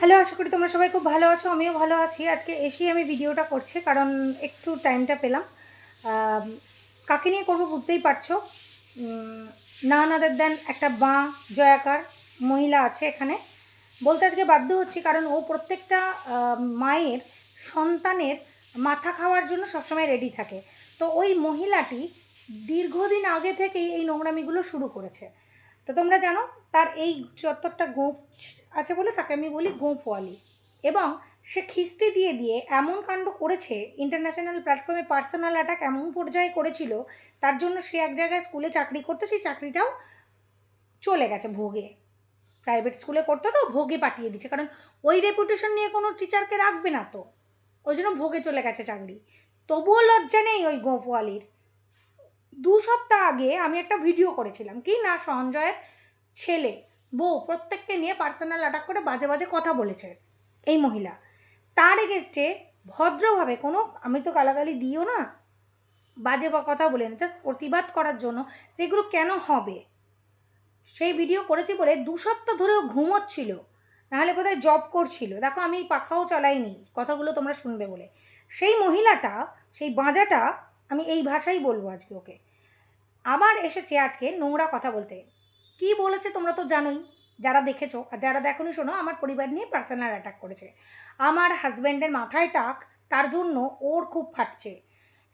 Hello, আশা করি তোমরা সবাই খুব ভালো আছো, আমিও ভালো আছি। আজকে এসেই আমি ভিডিওটা করছি, কারণ একটু টাইমটা পেলাম। কাকে নিয়ে করব বুঝতেই পারছ? না আদার দেন একটা বাঁ জয়াকার মহিলা আছে এখানে। বলতে আজকে বাধ্য হচ্ছি, কারণ ও প্রত্যেকটা মায়ের সন্তানের মাথা খাওয়ার জন্য সবসময় রেডি থাকে। তো ওই মহিলাটি দীর্ঘদিন আগে থেকেই এই নোংরামিগুলো শুরু করেছে। তো তোমরা জানো, তার এই চত্বরটা গোঁফ আছে বলে তাকে আমি বলি গোঁফওয়ালি এবং সে খিস্তি দিয়ে দিয়ে এমন কাণ্ড করেছে ইন্টারন্যাশনাল প্ল্যাটফর্মে পার্সোনাল অ্যাটাক এমন পর্যায়ে করেছিল, তার জন্য সে এক জায়গায় স্কুলে চাকরি করতো, সেই চাকরিটাও চলে গেছে ভোগে। প্রাইভেট স্কুলে করতো তো, ভোগে পাঠিয়ে দিচ্ছে কারণ ওই রেপুটেশন নিয়ে কোনো টিচারকে রাখবে না তো। ওই জন্য ভোগে চলে গেছে চাকরি। তবুও লজ্জা নেই ওই গোঁফওয়ালির দু সপ্তাহ আগে আমি একটা ভিডিও করেছিলাম। কি না, সঞ্জয়ের ছেলে, বউ, প্রত্যেককে নিয়ে পার্সোনাল অ্যাটাক করে বাজে বাজে কথা বলেছে এই মহিলা। তার এগেস্টে ভদ্রভাবে কোনো, আমি তো গালাগালি দিও না, বাজে বা কথা বলেন জাস্ট প্রতিবাদ করার জন্য যে এগুলো কেন হবে? সেই ভিডিও করেছি বলে দু সপ্তাহ ধরেও ঘুমোচ্ছিল, নাহলে বোধহয় জব করছিল। দেখো, আমি পাখাও চালাইনি, কথাগুলো তোমরা শুনবে বলে। সেই মহিলাটা, সেই বাঁজাটা, আমি এই ভাষাই বলব আজকে ওকে আবার এসেছে আজকে নোংরা কথা বলতে। কি বলেছে তোমরা তো জানোই। যারা দেখেছ আর যারা দেখোনি শোনো, আমার পরিবার নিয়ে পার্সোনাল অ্যাটাক করেছে। আমার হাজব্যান্ডের মাথায় টাক, তার জন্য ওর খুব ফাটছে।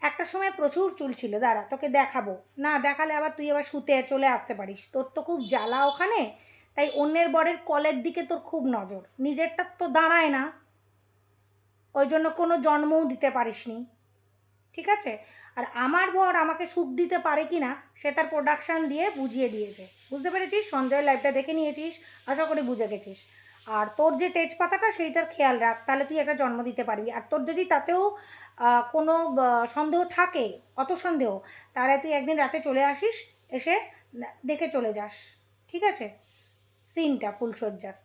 একটা সময় প্রচুর চুল ছিল, দাঁড়া, তোকে দেখাবো। না, দেখালে আবার তুই আবার শুতে চলে আসতে পারিস। তোর তো খুব জ্বালা ওখানে, তাই অন্যের বরের কলের দিকে তোর খুব নজর। নিজেরটা তো দাঁড়ায় না। ওই জন্য কোনো জন্মও দিতে পারিসনি। ঠিক আছে? আর আমার বর আমাকে সুখ দিতে পারে কি না সে তার প্রোডাকশান দিয়ে বুঝিয়ে দিয়েছে। বুঝতে পেরেছিস? সঞ্জয়ের লাইফটা দেখে নিয়েছিস, আশা করি বুঝে গেছিস। আর তোর যে তেজপাতাটা সেইটার খেয়াল রাখ, তাহলে তুই একটা জন্ম দিতে পারবি। আর তোর যদি তাতেও কোনো সন্দেহ থাকে, অত সন্দেহ, তাহলে তুই একদিন রাতে চলে আসিস, এসে দেখে চলে যাস। ঠিক আছে? সিনটা ফুলসজ্জার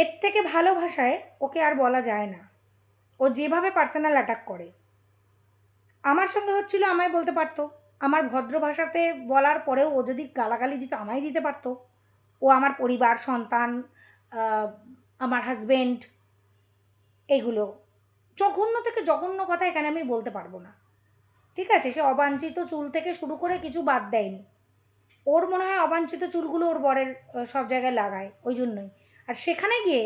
এর থেকে ভালো ভাষায় ওকে আর বলা যায় না। ও যেভাবে পার্সোনাল অ্যাটাক করে। আমার সঙ্গে হচ্ছিল, আমায় বলতে পারতো। আমার ভদ্র ভাষাতে বলার পরেও ও যদি গালাগালি দিত, আমায় দিতে পারতো। ও আমার পরিবার, সন্তান আমার হাজবেন্ড এগুলো। জঘন্য থেকে জঘন্য কথা এখানে আমি বলতে পারব না। ঠিক আছে? সে অবাঞ্ছিত চুল থেকে শুরু করে কিছু বাদ দেয়নি। ওর মনে হয় অবাঞ্ছিত চুলগুলো ওর বরের সব জায়গায় লাগায়, ওই জন্যই। আর সেখানে গিয়ে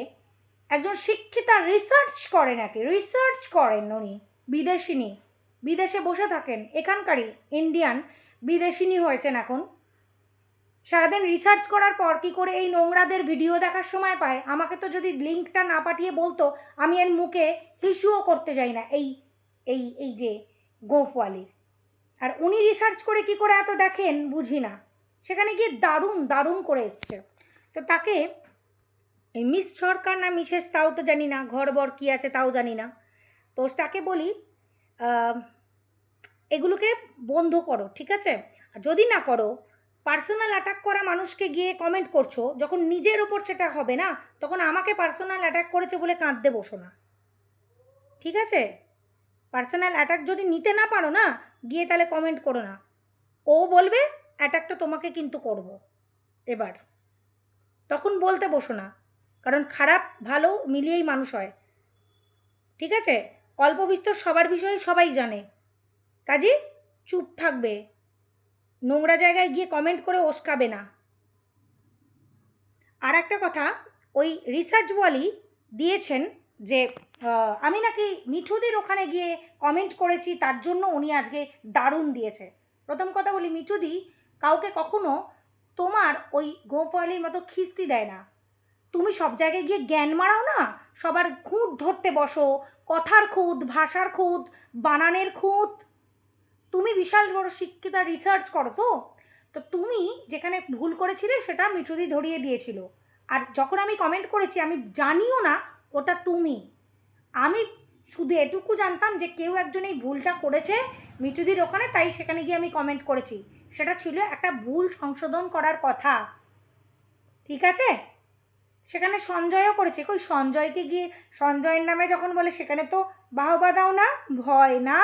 একজন শিক্ষিতা রিসার্চ করেন নাকি? রিসার্চ করেন উনি। বিদেশিনী। বিদেশে বসে থাকেন। এখানকারই ইন্ডিয়ান বিদেশিনী হয়েছেন এখন। সারাদিন রিসার্চ করার পর কি করে এই নোংরাদের ভিডিও দেখার সময় পায়? আমাকে তো যদি লিঙ্কটা না পাঠিয়ে বলতো, আমি এর মুখে হিসুও করতে যাই না। এই এই এই যে গোফওয়ালির। আর উনি রিসার্চ করে কি করে এত দেখেন বুঝি না। সেখানে গিয়ে দারুণ দারুণ করে এসছে। তো তাকে এই মিস সরকার না মিসেস তাও তো জানি না, ঘর বর কী আছে তাও জানি না। তো তাকে বলি এগুলোকে বন্ধ করো, ঠিক আছে? যদি না করো পার্সোনাল অ্যাটাক করা মানুষকে গিয়ে কমেন্ট করছ, যখন নিজের ওপর সেটা হবে না, তখন আমাকে পার্সোনাল অ্যাটাক করেছে বলে কাঁদতে বসো না। ঠিক আছে? পার্সোনাল অ্যাটাক যদি নিতে না পারো না, গিয়ে তাহলে কমেন্ট করো না। ও বলবে অ্যাটাকটা তোমাকে কিন্তু করব। এবার, তখন বলতে বসো না। কারণ খারাপ, ভালো মিলিয়েই মানুষ হয়। ঠিক আছে? অল্প বিস্তর সবার বিষয়ে সবাই জানে। কাজে, চুপ থাকবে। নোংরা জায়গায় গিয়ে কমেন্ট করে ওস্কাবে না। আর একটা কথা, ওই রিসার্চ বলি দিয়েছেন যে আমি নাকি মিঠুদের ওখানে গিয়ে কমেন্ট করেছি, তার জন্য উনি আজকে দারুণ দিয়েছে। প্রথম কথা বলি, মিঠুদি, কাউকে কখনো তোমার ওই গোপালির মতো খিস্তি দেয় না। তুমি সব জায়গায় গিয়ে জ্ঞান মারাও না? সবার খুঁত ধরতে বসো। কথার খুঁত, ভাষার খুঁত, বানানের খুঁত। তুমি বিশাল বড় শিক্ষিতা রিসার্চ করো তো। তো তুমি যেখানে ভুল করেছিলে সেটা মিঠুদি ধরিয়ে দিয়েছিল। আর যখন আমি কমেন্ট করেছি, আমি জানিও না ওটা তুমি। আমি শুধু এটুকু জানতাম যে কেউ একজন এই ভুলটা করেছে মিঠুদির ওখানে, তাই সেখানে গিয়ে আমি কমেন্ট করেছি। সেটা ছিল একটা ভুল সংশোধন করার কথা। ঠিক আছে? সেখানে সঞ্জয়ও করেছে। কই? সঞ্জয়কে গিয়ে, সঞ্জয়ের নামে যখন বলে, সেখানে তো বাহবা দাও না, ভয় না,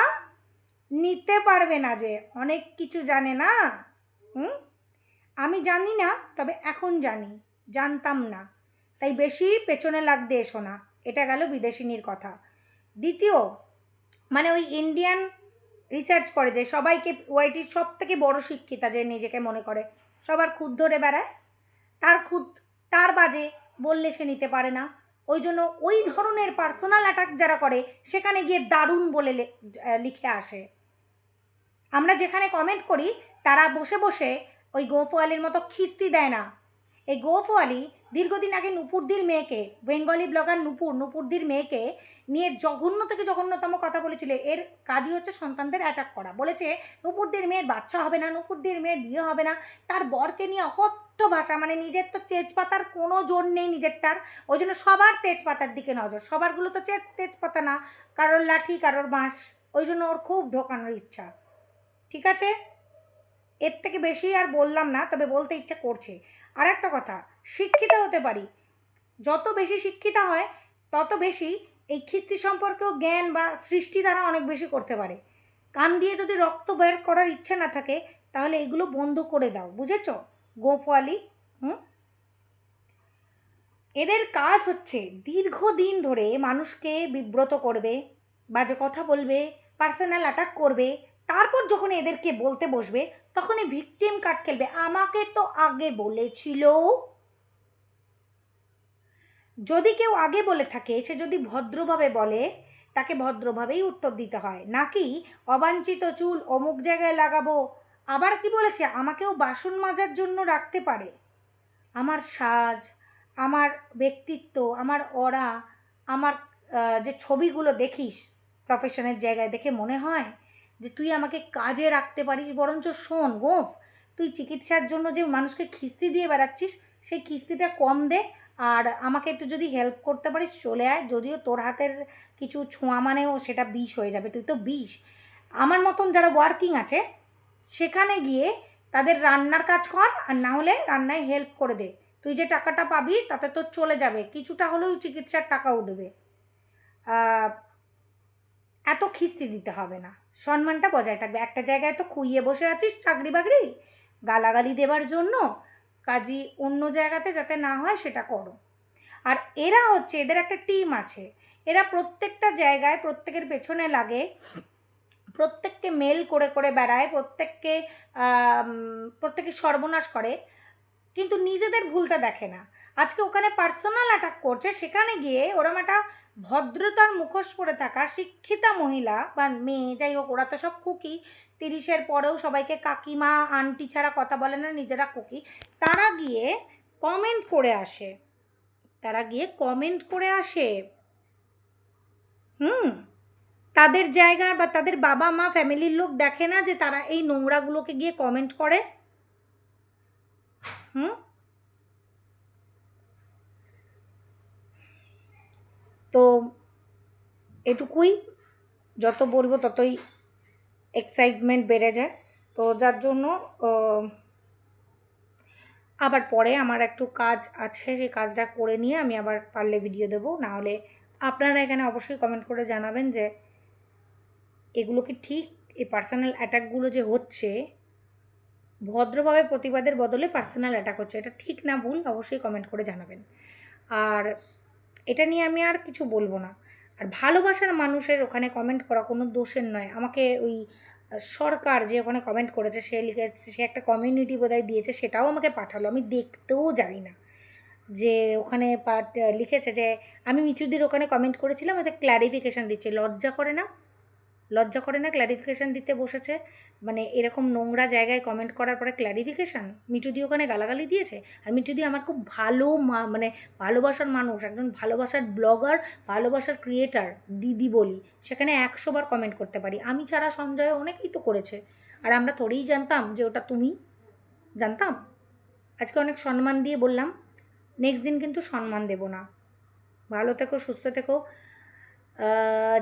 নিতে পারবে না যে, অনেক কিছু জানে না। হুম? আমি জানি না, তবে এখন জানি, জানতাম না। তাই বেশি পেছনে লাগতে এসো না, এটা গেল বিদেশিনীর কথা। দ্বিতীয় মানে ওই ইন্ডিয়ান রিসার্চ করে যে, সবাইকে ওয়াইটির সব থেকে বড় শিক্ষিতা যে নিজেকে মনে করে, সবার খুদ ধরে বেড়ায়। তার খুদ, তার বাজে বললে সে নিতে পারে না। ওই জন্য ওই ধরনের পার্সোনাল অ্যাটাক যারা করে, সেখানে গিয়ে দারুণ বলে লিখে আসে। আমরা যেখানে কমেন্ট করি, তারা বসে বসে ওই গোফওয়ালির মতো খিস্তি দেয় না। এই গোফওয়ালি দীর্ঘদিন আগে নুপুরদির মেয়েকে, বেঙ্গলি ব্লগার নুপুর, নুপুরদির মেয়েকে নিয়ে জঘন্য থেকে জঘন্যতম কথা বলেছিল। এর কাজই হচ্ছে সন্তানদের অ্যাটাক করা। বলেছে, নুপুরদির মেয়ের বাচ্চা হবে না, নুপুরদির মেয়ের বিয়ে হবে না। তার বরকে নিয়ে অকথ্য ভাষা মানে নিজের তো তেজপাতার কোনো জোর নেই নিজেরটার। ওই জন্য সবার তেজপাতার দিকে নজর। সবারগুলো তো তেজপাতা না, কারোর লাঠি, কারোর বাঁশ। ওই জন্য ওর খুব ঢোকানোর ইচ্ছা। ঠিক আছে? এর থেকে বেশি আর বললাম না, তবে বলতে ইচ্ছা করছে। আর একটা কথা, শিক্ষিত হতে পারি। যত বেশি শিক্ষিত হয়, তত বেশি এই খিস্তি সম্পর্কেও জ্ঞান বা সৃষ্টি দ্বারা অনেক বেশি করতে পারে। কান দিয়ে যদি রক্ত বের করার ইচ্ছে না থাকে, তাহলে এগুলো বন্ধ করে দাও। বুঝেছ? গোফওয়ালি হুম? এদের কাজ হচ্ছে দীর্ঘদিন ধরে মানুষকে বিব্রত করবে, বাজে কথা বলবে পার্সোনাল অ্যাটাক করবে, তারপর যখন এদেরকে বলতে বসবে, তখনই ভিকটিম কার্ড খেলবে। আমাকে তো আগে বলেছিল। যদি কেউ আগে বলে থাকে, সে যদি ভদ্রভাবে বলে, তাকে ভদ্রভাবেই উত্তর দিতে হয়। নাকি অবাঞ্ছিত চুল অমুক জায়গায় লাগাবো আবার কি বলেছে? আমাকেও বাসন মাজার জন্য রাখতে পারে। আমার সাজ, আমার ব্যক্তিত্ব, আমার অরা, আমার যে ছবিগুলো দেখিস প্রফেশনের জায়গায় দেখে মনে হয় যে তুই আমাকে কাজে রাখতে পারিস, বরঞ্চ শোন গোফ, তুই চিকিৎসার জন্য যে মানুষকে খিস্তি দিয়ে বেড়াচ্ছিস, সেই কিস্তিটা কম দে আর আমাকে একটু যদি হেল্প করতে পারিস, চলে আয়। যদিও তোর হাতের কিছু ছোঁয়া মানেও সেটা বিষ হয়ে যাবে, তুই তো বিষ। আমার মতন যারা ওয়ার্কিং আছে সেখানে গিয়ে তাদের রান্নার কাজ কর আর না হলে রান্নায় হেল্প করে দে। তুই যে টাকাটা পাবি তাতে তোর চলে যাবে। কিছুটা হলেও চিকিৎসার টাকা উঠবে এত খিস্তি দিতে হবে না। সম্মানটা বজায় থাকবে। একটা জায়গায় তো খুইয়ে বসে আছিস চাকরি বাকরি গালাগালি দেবার জন্য। কাজী অন্য জায়গাতে যাতে না হয় সেটা করো। আর এরা হচ্ছে, এদের একটা টিম আছে। এরা প্রত্যেকটা জায়গায়, প্রত্যেকের পেছনে লাগে প্রত্যেককে মেল করে করে বেড়ায়, প্রত্যেককে প্রত্যেকে সর্বনাশ করে, কিন্তু নিজেদের ভুলটা দেখে না। আজকে ওখানে পার্সোনাল অ্যাটাক করছে, সেখানে গিয়ে ওরম একটা ভদ্রতার মুখোশ পরে থাকা শিক্ষিতা মহিলা বা মেয়ে, যাই হোক, ওরা তো সব কুকি, তিরিশের পরেও সবাইকে কাকিমা আন্টি ছাড়া কথা বলে না, নিজেরা কুকি, তারা গিয়ে কমেন্ট করে আসে। তারা গিয়ে কমেন্ট করে আসে। হুম। তাদের জায়গা বা তাদের বাবা মা ফ্যামিলির লোক দেখে না যে তারা এই নোংরাগুলোকে গিয়ে কমেন্ট করে? হুম? তো এটুকুই, যত বলব ততই এক্সাইটমেন্ট বেড়ে যায়। তো যার জন্য আবার পরে আমার একটু কাজ আছে, সেই কাজটা করে নিয়ে আমি আবার পারলে ভিডিও দেবো। না হলে আপনারা এখানে অবশ্যই কমেন্ট করে জানাবেন যে এগুলো কি ঠিক এই পার্সোনাল অ্যাটাকগুলো যে হচ্ছে, ভদ্রভাবে প্রতিবাদের বদলে পার্সোনাল অ্যাটাক হচ্ছে। এটা ঠিক না ভুল, অবশ্যই কমেন্ট করে জানাবেন। আর এটা নিয়ে আমি আর কিছু বলব না। আর ভালোবাসার মানুষের ওখানে কমেন্ট করা কোনো দোষের নয়। আমাকে ওই সরকার যে ওখানে কমেন্ট করেছে, সে লিখেছে, সে একটা কমিউনিটি বোধহয় দিয়েছে, সেটাও আমাকে পাঠালো। আমি দেখতেও যাই না যে ওখানে পাঠ, লিখেছে যে, আমি মিচুদির ওখানে কমেন্ট করেছিলাম ওদের ক্ল্যারিফিকেশান দিচ্ছে। লজ্জা করে না? লজ্জা করে না ক্ল্যারিফিকেশান দিতে বসেছে? মানে এরকম নোংরা জায়গায় কমেন্ট করার পরে ক্ল্যারিফিকেশান মিঠুদি ওখানে গালাগালি দিয়েছে? আর মিঠুদি আমার খুব ভালো মানে ভালোবাসার মানুষ, একজন ভালোবাসার ব্লগার ভালোবাসার ক্রিয়েটার দিদি বলি। সেখানে একশো বার কমেন্ট করতে পারি। আমি ছাড়া সঞ্জয় অনেকেই তো করেছে। আর আমরা থোড়েই জানতাম যে ওটা তুমি। জানতাম? আজকে অনেক সম্মান দিয়ে বললাম। নেক্সট দিন কিন্তু সম্মান দেব না। ভালো থেকো, সুস্থ থেকো।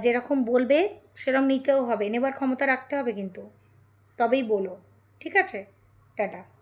যেরকম বলবে সেরকম নিতেও হবে। নেবার ক্ষমতা রাখতে হবে কিন্তু। তবেই বলো। ঠিক আছে? টাটা।